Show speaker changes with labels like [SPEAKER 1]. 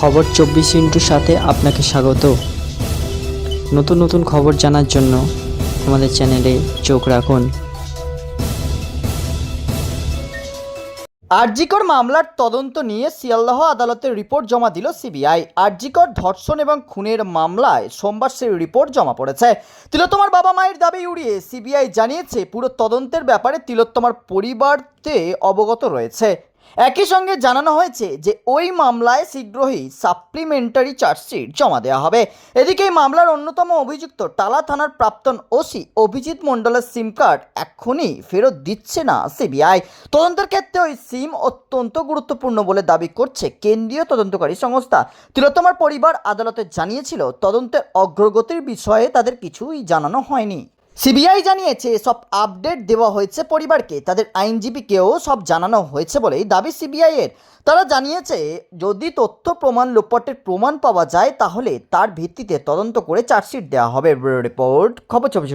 [SPEAKER 1] খবর চব্বিশ ইন্টুর সাথে আপনাকে স্বাগত। নতুন নতুন খবর জানার জন্য আমাদের চ্যানেলে চোখ রাখুন।
[SPEAKER 2] আরজিকর মামলার তদন্ত নিয়ে শিয়ালদহ আদালতে রিপোর্ট জমা দিল সিবিআই। আরজিকর ধর্ষণ এবং খুনের মামলায় সোমবার সেই রিপোর্ট জমা পড়েছে। তিলোত্তমার বাবা মায়ের দাবি উড়িয়ে সিবিআই জানিয়েছে, পুরো তদন্তের ব্যাপারে তিলোত্তমার পরিবারতে অবগত রয়েছে। একই সঙ্গে জানানো হয়েছে যে ওই মামলায় শীঘ্রই সাপ্লিমেন্টারি চার্জশিট জমা দেওয়া হবে। এদিকে এই মামলার অন্যতম অভিযুক্ত টালা থানার প্রাক্তন ওসি অভিজিৎ মণ্ডলের সিম কার্ড এখনই ফেরত দিচ্ছে না সিবিআই। তদন্তের ক্ষেত্রে ওই সিম অত্যন্ত গুরুত্বপূর্ণ বলে দাবি করছে কেন্দ্রীয় তদন্তকারী সংস্থা। তিলোত্তমার পরিবার আদালতে জানিয়েছিল তদন্তের অগ্রগতির বিষয়ে তাদের কিছুই জানানো হয়নি। সিবিআই জানিয়েছে, সব আপডেট দেওয়া হয়েছে পরিবারকে। তাদের আইনজীবীকেও সব জানানো হয়েছে বলেই দাবি সিবিআই এর। তারা জানিয়েছে, যদি তথ্য প্রমাণ লোপটের প্রমাণ পাওয়া যায়, তাহলে তার ভিত্তিতে তদন্ত করে চার্জশিট দেওয়া হবে। রিপোর্ট, খবর চব্বিশ